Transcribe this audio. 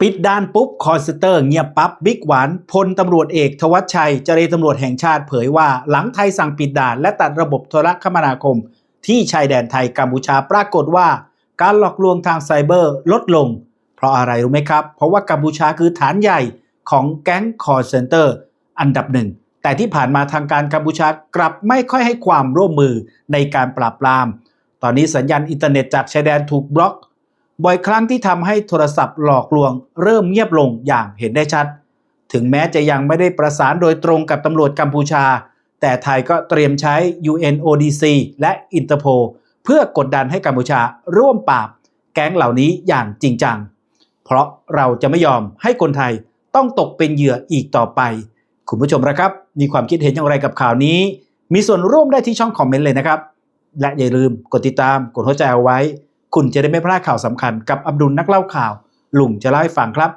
ปิดด้านปุ๊บคอนเซเตอร์เงียบปั๊บบิ๊กหวานพลตำรวจเอกทวัชชัยเจรตำรวจแห่งชาติเผยว่า หลังไทยสั่งปิดด่าน และตัดระบบโทรคมนาคม ที่ชายแดนไทยกัมพูชาปรากฏว่า การหลอกลวงทางไซเบอร์ลดลง เพราะอะไรรู้ไหมครับ เพราะว่ากัมพูชาคือฐานใหญ่ของแก๊งคอร์เซนเตอร์อันดับหนึ่งแต่ที่ผ่านมาทางการกัมพูชากลับไม่ค่อยให้ความร่วมมือในการปราบปราม ตอนนี้สัญญาณอินเทอร์เน็ตจากชายแดนถูกบล็อก บ่อยครั้งที่ทำให้โทรศัพท์หลอกลวง เริ่มเงียบลงอย่างเห็นได้ชัด ถึงแม้จะยังไม่ได้ประสานโดยตรงกับตำรวจกัมพูชา แต่ไทยก็เตรียมใช้ UNODC และ Interpol เพื่อกดดันให้กัมพูชาร่วมปราบ แก๊งเหล่านี้อย่างจริงจัง เพราะเราจะไม่ยอมให้คนไทยต้องตกเป็นเหยื่ออีกต่อไป คุณผู้ชมนะครับ มีความคิดเห็นอย่างไรกับข่าวนี้ มีส่วนร่วมได้ที่ช่องคอมเมนต์เลยนะครับ และอย่าลืมกดติดตามกดหัวใจเอาไว้ คุณจะได้ไม่พลาดข่าวสำคัญกับอับดุลนักเล่าข่าว ลุงจะเล่าให้ฟังครับ